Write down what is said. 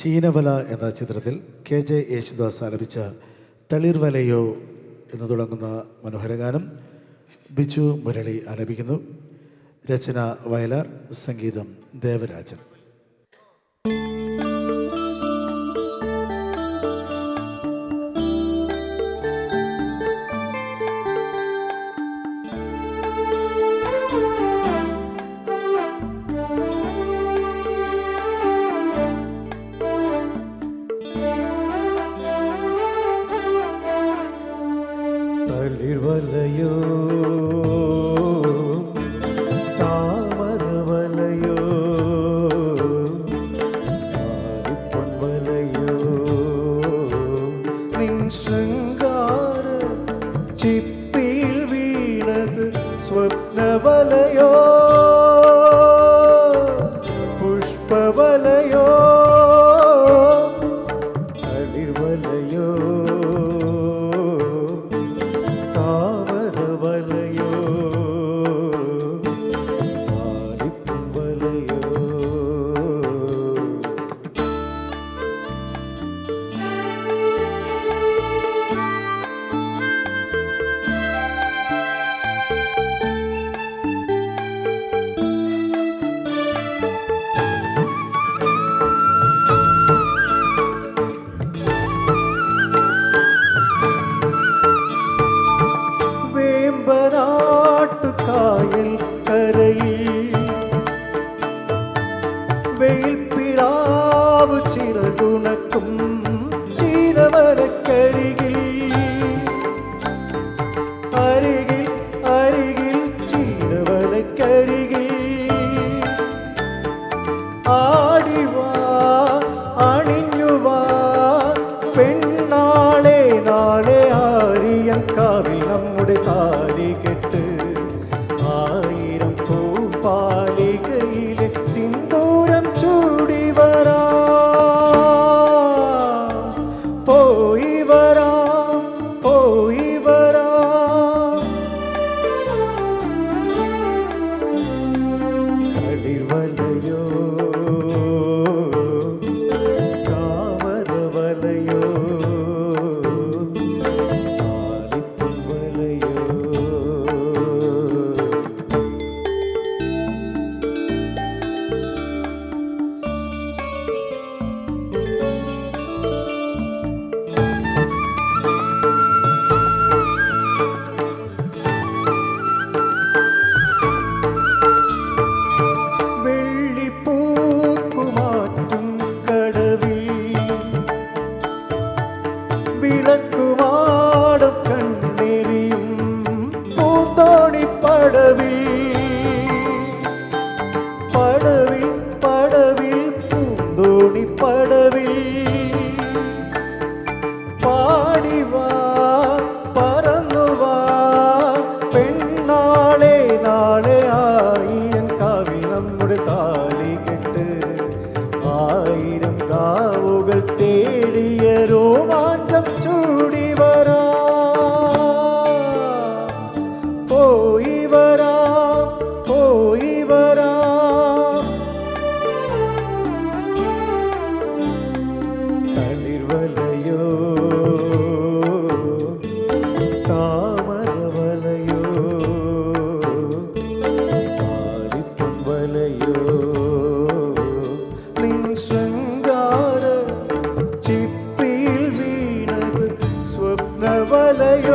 ചീനവല എന്ന ചിത്രത്തിൽ K J Yesudas ആലപിച്ച തളിർവലയോ എന്ന് തുടങ്ങുന്ന മനോഹരഗാനം ബിജു മുരളി ആലപിക്കുന്നു. രചന വയലാർ സംഗീതം ദേവരാജൻ. തളിർവലയോ താമരവലയോ പൊൻവലയോ നിൻ ശൃംഗാര ചിപ്പിയിൽ വീണത് സ്വപ്നവലയോ പുഷ്പവലയോ കാവിൽ നമ്മുടെ താലി കെട്ട് வராம் போய் வராம் தளிர் வலையோ தாமர வலையோ பாலித்தும் வலையோ நின் ஸ்ருங்கார வலையோ.